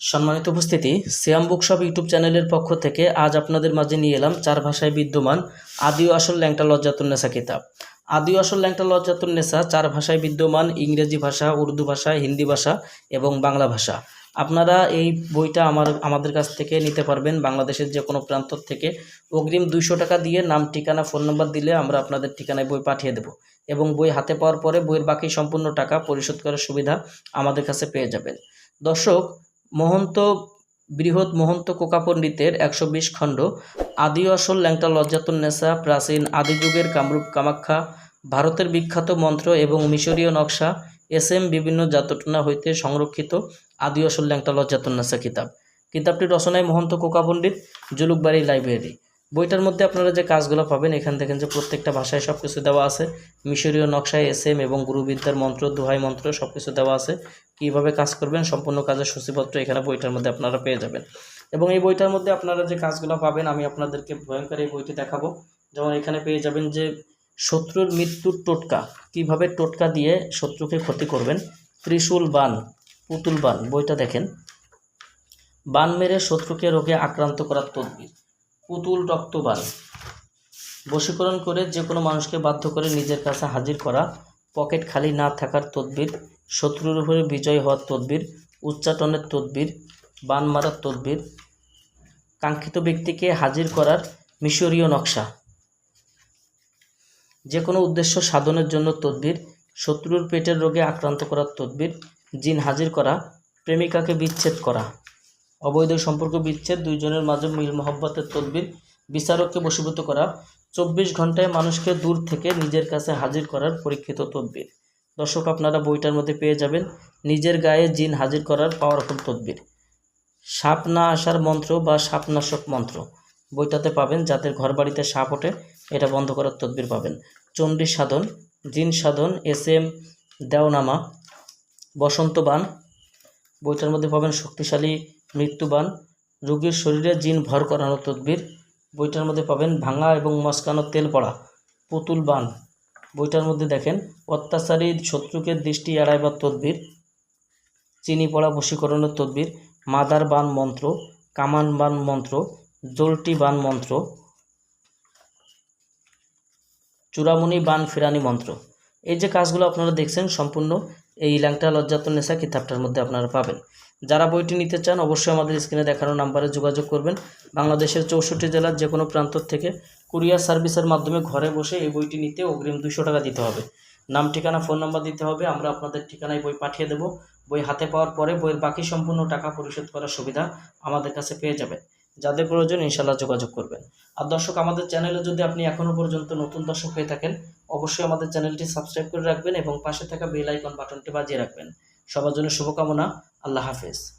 সম্মানিত উপস্থিতি, সিয়াম bookshop YouTube চ্যানেলের পক্ষ থেকে আজ আপনাদের মাঝে নিয়ে এলাম চার ভাষায় বিদ্যমান আদি আসল ল্যাংটা লজ্জাতুন্নেসা কিতাব। আদি আসল ল্যাংটা লজ্জাতুন্নেসা চার ভাষায় বিদ্যমান ইংরেজি ভাষা, উর্দু ভাষা, হিন্দি ভাষা এবং বাংলা ভাষা। আপনারা এই বইটা আমার, আমাদের কাছ থেকে নিতে পারবেন বাংলাদেশের যে কোনো প্রান্ত থেকে। অগ্রিম দুইশো টাকা দিয়ে নাম, ঠিকানা, ফোন নম্বর দিলে আমরা আপনাদের ঠিকানায় বই পাঠিয়ে দেব এবং বই হাতে পাওয়ার পরে বইয়ের বাকি সম্পূর্ণ টাকা পরিশোধ করার সুবিধা আমাদের কাছে পেয়ে যাবেন। দর্শক মহন্ত বৃহৎ মহন্ত কোকা পণ্ডিতের একশো বিশ খণ্ড, আদি আসল ল্যাংটা লজ্জাতন নেশা, প্রাচীন আদিযুগের কামরূপ কামাখ্যা, ভারতের বিখ্যাত মন্ত্র এবং মিশরীয় নকশা, এস এম বিভিন্ন জাতটনা হইতে সংরক্ষিত আদি আসল ল্যাংটা লজ্জাতন নেশা কিতাব। কিতাবটি রচনায় মহন্ত কোকা পণ্ডিত জুলুকবাড়ি লাইব্রেরি। বইটার মধ্যে আপনারা যে কাজগুলো পাবেন, এখান থেকে যে প্রত্যেকটা ভাষায় সব কিছু দেওয়া আছে, মিশরীয় নকশায় এস এম এবং গুরুবিদ্যার মন্ত্র, দোহাই মন্ত্র সব কিছু দেওয়া আছে। কীভাবে কাজ করবেন, সম্পূর্ণ কাজের সূচিপত্র এখানে বইটার মধ্যে আপনারা পেয়ে যাবেন। এবং এই বইটার মধ্যে আপনারা যে কাজগুলো পাবেন, আমি আপনাদেরকে ভয়ঙ্কর এই বইটি দেখাবো। যেমন এখানে পেয়ে যাবেন যে, শত্রুর মৃত্যুর টোটকা, কীভাবে টোটকা দিয়ে শত্রুকে ক্ষতি করবেন। ত্রিশূল বান, পুতুল বান, বইটা দেখেন। বান মেরে শত্রুকে রোগে আক্রান্ত করার তদবির। পুতুল রক্তবান বশীকরণ করে যে কোনো মানুষকে বাধ্য করে নিজের কাছে হাজির করা, পকেট খালি না থাকার তদবির, শত্রুর উপরে বিজয় হওয়ার তদবির, উচ্চাটনের তদবির, বান মারার তদবির, কাঙ্ক্ষিত ব্যক্তিকে হাজির করার মিশরীয় নকশা। যে কোনো উদ্দেশ্য সাধনের জন্য তদবির, শত্রুর পেটের রোগে আক্রান্ত করার তদবির, জিন হাজির করা, প্রেমিকাকে বিচ্ছেদ করা। অবৈধ সম্পর্ক বিচ্ছেদ, দুইজনের মাঝে মিল মহব্বতের তদবির, বিচারককে বশীভূত করা, চব্বিশ ঘন্টায় মানুষকে দূর থেকে নিজের কাছে হাজির করার পরীক্ষিত তদবির। দর্শক, আপনারা বইটার মধ্যে পেয়ে যাবেন নিজের গায়ে জিন হাজির করার পাওয়ারফুল তদবির। সাপ না আসার মন্ত্র বা সাপনাশক মন্ত্র। বইটাতে পাবেন যাদের ঘর বাড়িতে সাপ ওঠে, এটা বন্ধ করার তদবির পাবেন। চণ্ডী সাধন, জিন সাধন, এস এম, দেওনামা বসন্তবান বইটার মধ্যে পাবেন শক্তিশালী মৃত্যুবান। রোগীর শরীরে জিন ভর করানোর তদবির। বইটার মধ্যে পাবেন ভাঙা এবং মস্কানো তেল পড়া। পুতুল বান। বইটার মধ্যে দেখেন, অত্যাচারী শত্রুকে দৃষ্টি এড়াইবার তদবির। চিনি পড়া বশীকরণের তদবির। মাদার বান মন্ত্র, কামান বান মন্ত্র, জলটি বান মন্ত্র। চূড়ামণি বান ফেরানি মন্ত্র। এই যে কাজগুলো আপনারা দেখছেন সম্পূর্ণ এই ল্যাংটা লজ্জাতুন্নেসা কিতাবটার মধ্যে আপনারা পাবেন। যারা বইটি নিতে চান, অবশ্যই আমাদের স্ক্রিনে দেখানো নাম্বারে যোগাযোগ করবেন। বাংলাদেশের চৌষট্টি জেলার যে কোনো প্রান্ত থেকে কুরিয়ার সার্ভিসের মাধ্যমে ঘরে বসে এই বইটি নিতে অগ্রিম দুশো টাকা দিতে হবে। নাম, ঠিকানা, ফোন নাম্বার দিতে হবে। আমরা আপনাদের ঠিকানায় বই পাঠিয়ে দেব। বই হাতে পাওয়ার পরে বইয়ের বাকি সম্পূর্ণ টাকা পরিশোধ করার সুবিধা আমাদের কাছে পেয়ে যাবেন। যাদের প্রয়োজন ইনশাল্লাহ যোগাযোগ করবেন। আর দর্শক, আমাদের চ্যানেলে যদি আপনি এখনও পর্যন্ত নতুন দর্শক হয়ে থাকেন, অবশ্যই আমাদের চ্যানেলটি সাবস্ক্রাইব করে রাখবেন এবং পাশে থাকা বেল আইকন বাটনটি বাজিয়ে রাখবেন। সবার জন্য শুভকামনা, আল্লাহ হাফেজ।